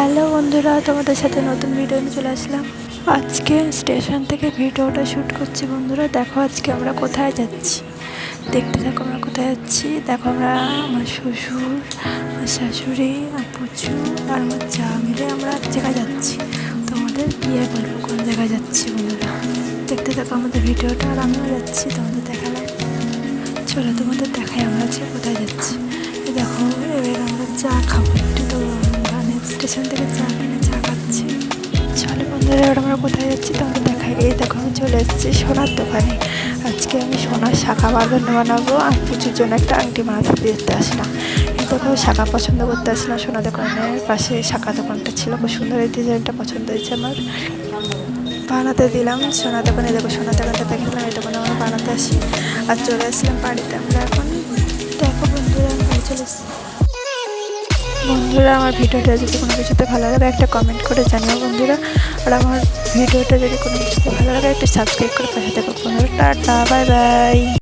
Hello বন্ধুরা, তোমাদের সাথে নতুন ভিডিও নিয়ে চলে আসলাম। আজকে স্টেশন থেকে ভিডিওটা শ্যুট করছি বন্ধুরা। দেখো আজকে আমরা কোথায় যাচ্ছি। দেখতে থাকো আমরা কোথায় যাচ্ছি। দেখো আমরা আমার শ্বশুর, আমার শাশুড়ি আর পুচু, আর আমার চা মিলে আমরা এক জায়গায় যাচ্ছি। তোমাদের গিয়ে বলব, কোন জায়গায় যাচ্ছি বন্ধুরা? দেখতে থাকো আমাদের ভিডিওটা আর আমিও যাচ্ছি তোমাদের দেখালাম। চলো তোমাদের দেখাই আমরা আজকে কোথায় যাচ্ছি। দেখো, এবার আমরা চা খাব। স্টেশন থেকে চা কিনে চা খাচ্ছি। চলো বন্ধুরা, এবার আমরা কোথায় যাচ্ছি তোমাদের দেখাই। এই দেখো, আমি চলে এসেছি সোনার দোকানে। আজকে আমি সোনার শাখা বাঁধানো বানাবো আর পুজোর জন্য একটা আংটি বানাতে দিতে আসলাম। দেখো, শাখা পছন্দ করতে আসলাম সোনা দোকানের পাশে শাখা দোকানটা ছিল। খুব সুন্দর এই ডিজাইনটা পছন্দ হয়েছে আমার। বানাতে দিলাম সোনা দোকানে। দেখো সোনা দোকানটা দেখলাম এই দোকানে আমরা বানাতে আসি। আর চলে আসলাম বাড়িতে। আমরা এখন দেখো বন্ধুরা চলে এসেছি। বন্ধুরা, আমার ভিডিওটা যদি কোনো কিছুতে ভালো লাগে, একটা কমেন্ট করে জানিও বন্ধুরা। আর আমার ভিডিওটা যদি কোনো কিছুতে ভালো লাগে, একটা সাবস্ক্রাইব করে পাশে দেখো বন্ধুরা। Tata bye bye